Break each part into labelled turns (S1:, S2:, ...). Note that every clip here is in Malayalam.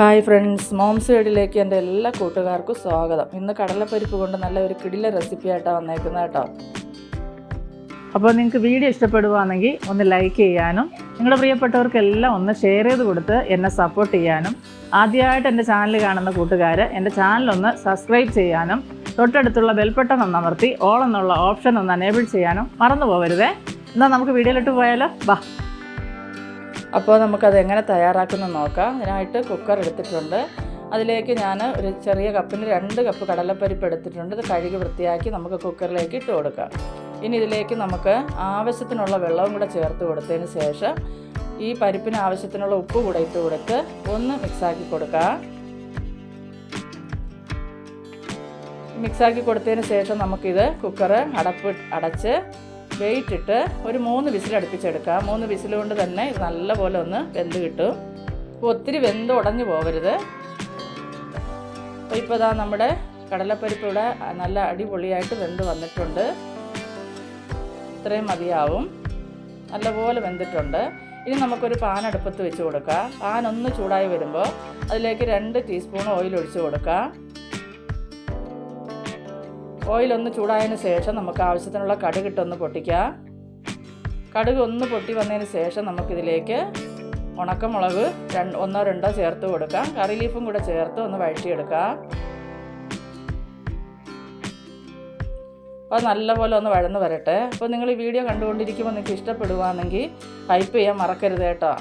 S1: ഹായ് ഫ്രണ്ട്സ് മോംസ് വീടിലേക്ക് എന്റെ എല്ലാ കൂട്ടുകാർക്കും സ്വാഗതം. ഇന്ന് കടലപ്പരിപ്പ് കൊണ്ട് നല്ല ഒരു കിടില റെസിപ്പി ആയിട്ടാണ് വന്നേക്കുന്നത് കേട്ടോ.
S2: അപ്പോൾ നിങ്ങൾക്ക് വീഡിയോ ഇഷ്ടപ്പെടുവാണെങ്കിൽ ഒന്ന് ലൈക്ക് ചെയ്യാനും നിങ്ങളുടെ പ്രിയപ്പെട്ടവർക്കെല്ലാം ഒന്ന് ഷെയർ ചെയ്ത് കൊടുത്ത് എന്നെ സപ്പോർട്ട് ചെയ്യാനും ആദ്യമായിട്ട് എന്റെ ചാനൽ കാണുന്ന കൂട്ടുകാർ എന്റെ ചാനലൊന്ന് സബ്സ്ക്രൈബ് ചെയ്യാനും തൊട്ടടുത്തുള്ള ബെൽബട്ടൺ ഒന്ന് അമർത്തി ഓൾ എന്നുള്ള ഓപ്ഷൻ ഒന്ന് അനേബിൾ ചെയ്യാനും മറന്നു പോകരുതേ എന്നാൽ നമുക്ക് വീഡിയോയിലോട്ട് പോയാലോ? വാ.
S1: അപ്പോൾ നമുക്കത് എങ്ങനെ തയ്യാറാക്കുന്നു നോക്കാം. അതിനായിട്ട് കുക്കർ എടുത്തിട്ടുണ്ട്. അതിലേക്ക് ഞാൻ ഒരു ചെറിയ കപ്പിന് രണ്ട് കപ്പ് കടലപ്പരിപ്പ് എടുത്തിട്ടുണ്ട്. ഇത് കഴുകി വൃത്തിയാക്കി നമുക്ക് കുക്കറിലേക്ക് ഇട്ട് കൊടുക്കാം. ഇനി ഇതിലേക്ക് നമുക്ക് ആവശ്യത്തിനുള്ള വെള്ളവും കൂടെ ചേർത്ത് കൊടുത്തതിന് ശേഷം ഈ പരിപ്പിന് ആവശ്യത്തിനുള്ള ഉപ്പ് കൂടെ ഇട്ട് കൊടുത്ത് ഒന്ന് മിക്സാക്കി കൊടുക്കാം. മിക്സാക്കി കൊടുത്തതിന് ശേഷം നമുക്കിത് കുക്കർ അടപ്പ് അടച്ച് വെയിറ്റ് ഇട്ട് ഒരു മൂന്ന് വിസിൽ അടുപ്പിച്ചെടുക്കാം. മൂന്ന് വിസിൽ കൊണ്ട് തന്നെ ഇത് നല്ലപോലെ ഒന്ന് വെന്ത് കിട്ടും. അപ്പോൾ ഒത്തിരി വെന്ത് ഉടഞ്ഞു പോകരുത് അപ്പോൾ ഇപ്പോൾ ഇതാ നമ്മുടെ കടലപ്പരിപ്പ് ഇവിടെ നല്ല അടിപൊളിയായിട്ട് വെന്ത് വന്നിട്ടുണ്ട്. ഇത്രയും മതിയാവും. നല്ലപോലെ വെന്തിട്ടുണ്ട്. ഇനി നമുക്കൊരു പാൻ അടുപ്പത്ത് വെച്ച് കൊടുക്കാം. പാൻ ഒന്ന് ചൂടായി വരുമ്പോൾ അതിലേക്ക് രണ്ട് ടീസ്പൂൺ ഓയിൽ ഒഴിച്ച് കൊടുക്കാം. ഓയിൽ ഒന്ന് ചൂടായതിന് ശേഷം നമുക്ക് ആവശ്യത്തിനുള്ള കടുക് ഇട്ടൊന്ന് പൊട്ടിക്കാം. കടുക് ഒന്ന് പൊട്ടി വന്നതിന് ശേഷം നമുക്കിതിലേക്ക് ഉണക്കമുളക് രണ്ട് ഒന്നോ രണ്ടോ ചേർത്ത് കൊടുക്കാം. കറി ലീഫും കൂടെ ചേർത്ത് ഒന്ന് വഴറ്റിയെടുക്കാം. അപ്പോൾ നല്ലപോലെ ഒന്ന് വഴന്ന് വരട്ടെ. അപ്പോൾ നിങ്ങൾ ഈ വീഡിയോ കണ്ടുകൊണ്ടിരിക്കുമ്പോൾ നിങ്ങൾക്ക് ഇഷ്ടപ്പെടുവാണെങ്കിൽ ടൈപ്പ് ചെയ്യാൻ മറക്കരുത് കേട്ടോ.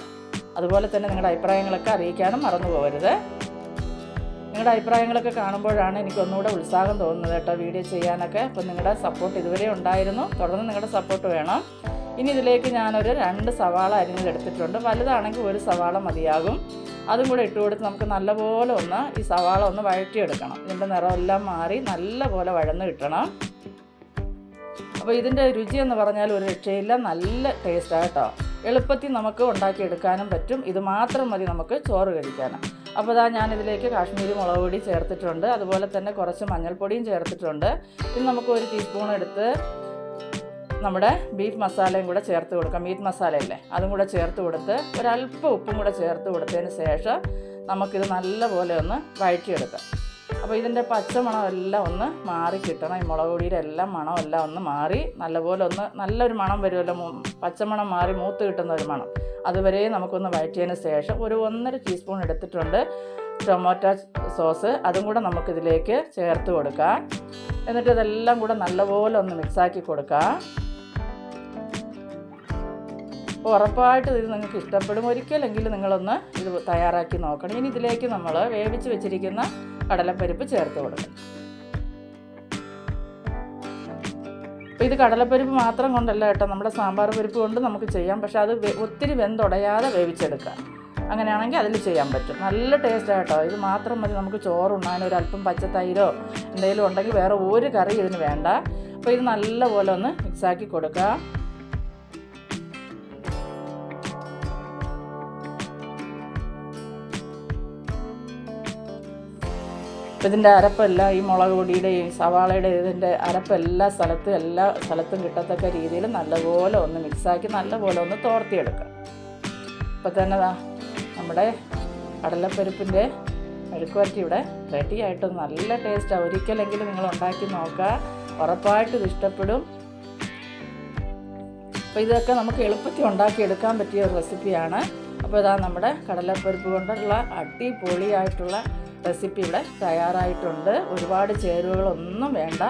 S1: അതുപോലെ തന്നെ നിങ്ങളുടെ അഭിപ്രായങ്ങളൊക്കെ അറിയിക്കാനും മറന്നു പോകരുത് നിങ്ങളുടെ അഭിപ്രായങ്ങളൊക്കെ കാണുമ്പോഴാണ് എനിക്ക് ഒന്നുകൂടെ ഉത്സാഹം തോന്നുന്നത് കേട്ടോ വീഡിയോ ചെയ്യാനൊക്കെ. അപ്പോൾ നിങ്ങളുടെ സപ്പോർട്ട് ഇതുവരെ ഉണ്ടായിരുന്നു. തുടർന്ന് നിങ്ങളുടെ സപ്പോർട്ട് വേണം. ഇനി ഇതിലേക്ക് ഞാനൊരു രണ്ട് സവാള അരിഞ്ഞിലെടുത്തിട്ടുണ്ട് വലുതാണെങ്കിൽ ഒരു സവാള മതിയാകും. അതും കൂടെ ഇട്ട് കൊടുത്ത് നമുക്ക് നല്ലപോലെ ഒന്ന് ഈ സവാള ഒന്ന് വഴറ്റിയെടുക്കണം. ഇതിന്റെ നിറമെല്ലാം മാറി നല്ലപോലെ വഴന്ന് കിട്ടണം. അപ്പോൾ ഇതിന്റെ രുചി എന്ന് പറഞ്ഞാൽ ഒരു രക്ഷയില്ല. നല്ല ടേസ്റ്റാണ് കേട്ടോ. എളുപ്പത്തിൽ നമുക്ക് ഉണ്ടാക്കിയെടുക്കാനും പറ്റും. ഇത് മാത്രം മതി നമുക്ക് ചോറ് കഴിക്കാനും. അപ്പോൾ ഇതാ ഞാനിതിലേക്ക് കാശ്മീരി മുളക് പൊടി ചേർത്തിട്ടുണ്ട്. അതുപോലെ തന്നെ കുറച്ച് മഞ്ഞൾപ്പൊടിയും ചേർത്തിട്ടുണ്ട്. ഇനി നമുക്ക് ഒരു ടീസ്പൂൺ എടുത്ത് നമ്മുടെ ബീഫ് മസാലയും കൂടെ ചേർത്ത് കൊടുക്കാം. മീറ്റ് മസാലയല്ലേ അതും കൂടെ ചേർത്ത് കൊടുത്ത് ഒരല്പം ഉപ്പും കൂടെ ചേർത്ത് കൊടുത്തതിന് ശേഷം നമുക്കിത് നല്ലപോലെ ഒന്ന് വഴറ്റിയെടുക്കാം. അപ്പോൾ ഇതിന്റെ പച്ചമണം എല്ലാം ഒന്ന് മാറി കിട്ടണം. ഈ മുളക് പൊടിയുടെ എല്ലാം മണം എല്ലാം ഒന്ന് മാറി നല്ലപോലെ ഒന്ന് നല്ലൊരു മണം വരുമല്ലോ. പച്ചമണം മാറി മൂത്ത് കിട്ടുന്ന ഒരു മണം. അതുവരെ നമുക്കൊന്ന് വഴറ്റിയതിന് ശേഷം ഒരു ഒന്നര ടീസ്പൂൺ എടുത്തിട്ടുണ്ട് ടൊമാറ്റോ സോസ്. അതും കൂടെ നമുക്കിതിലേക്ക് ചേർത്ത് കൊടുക്കാം. എന്നിട്ട് ഇതെല്ലാം കൂടെ നല്ലപോലെ ഒന്ന് മിക്സാക്കി കൊടുക്കാം. അപ്പോൾ ഉറപ്പായിട്ടും ഇത് നിങ്ങൾക്ക് ഇഷ്ടപ്പെടും. ഒരിക്കലെങ്കിലും നിങ്ങളൊന്ന് ഇത് തയ്യാറാക്കി നോക്കണം. ഇനി ഇതിലേക്ക് നമ്മൾ വേവിച്ച് വെച്ചിരിക്കുന്ന കടലപ്പരിപ്പ് ചേർത്ത് കൊടുക്കും അപ്പോൾ ഇത് കടലപ്പരിപ്പ് മാത്രം കൊണ്ടല്ല കേട്ടോ നമ്മുടെ സാമ്പാർ പരിപ്പ് കൊണ്ട് നമുക്ക് ചെയ്യാം. പക്ഷേ അത് ഒത്തിരി വെന്തുടയാതെ വേവിച്ചെടുക്കാം അങ്ങനെയാണെങ്കിൽ അതിൽ ചെയ്യാൻ പറ്റും. നല്ല ടേസ്റ്റ് കേട്ടോ. ഇത് മാത്രം മതി. നമുക്ക് ചോറുണ്ണാൻ ഒരു അല്പം പച്ചത്തൈരോ എന്തെങ്കിലും ഉണ്ടെങ്കിൽ വേറെ ഒരു കറി ഇതിന് വേണ്ട. അപ്പോൾ ഇത് നല്ലപോലെ ഒന്ന് മിക്സാക്കി കൊടുക്കുക. അപ്പോൾ ഇതിന്റെ അരപ്പെല്ലാം ഈ മുളക് പൊടിയുടെ ഈ സവാളയുടെ ഇതിന്റെ അരപ്പ് എല്ലാ സ്ഥലത്തും എല്ലാ സ്ഥലത്തും കിട്ടത്തക്ക രീതിയിൽ നല്ലപോലെ ഒന്ന് മിക്സാക്കി നല്ലപോലെ ഒന്ന് തോർത്തിയെടുക്കുക ഇപ്പം തന്നെ നമ്മുടെ കടലപ്പരിപ്പിന്റെ മെഴുക്കുവരട്ടി ഇവിടെ റെഡി ആയിട്ട് നല്ല ടേസ്റ്റാണ് ഒരിക്കലെങ്കിലും നിങ്ങൾ ഉണ്ടാക്കി നോക്കുക. ഉറപ്പായിട്ട് ഇഷ്ടപ്പെടും. അപ്പോൾ ഇതൊക്കെ നമുക്ക് എളുപ്പത്തിൽ ഉണ്ടാക്കിയെടുക്കാൻ പറ്റിയ ഒരു റെസിപ്പിയാണ് അപ്പോൾ ഇതാ നമ്മുടെ കടലപ്പരിപ്പ് കൊണ്ടുള്ള അടിപൊളിയായിട്ടുള്ള റെസിപ്പി ഇവിടെ തയ്യാറായിട്ടുണ്ട്. ഒരുപാട് ചേരുവകളൊന്നും വേണ്ട.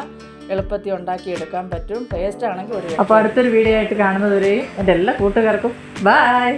S1: എളുപ്പത്തിൽ ഉണ്ടാക്കി എടുക്കാൻ പറ്റും. ടേസ്റ്റ് ആണെങ്കിൽ ഒരു
S2: അപ്പോൾ അടുത്തൊരു വീഡിയോ ആയിട്ട് കാണുന്നതുവരെയും എന്റെ എല്ലാ കൂട്ടുകാർക്കും ബായ്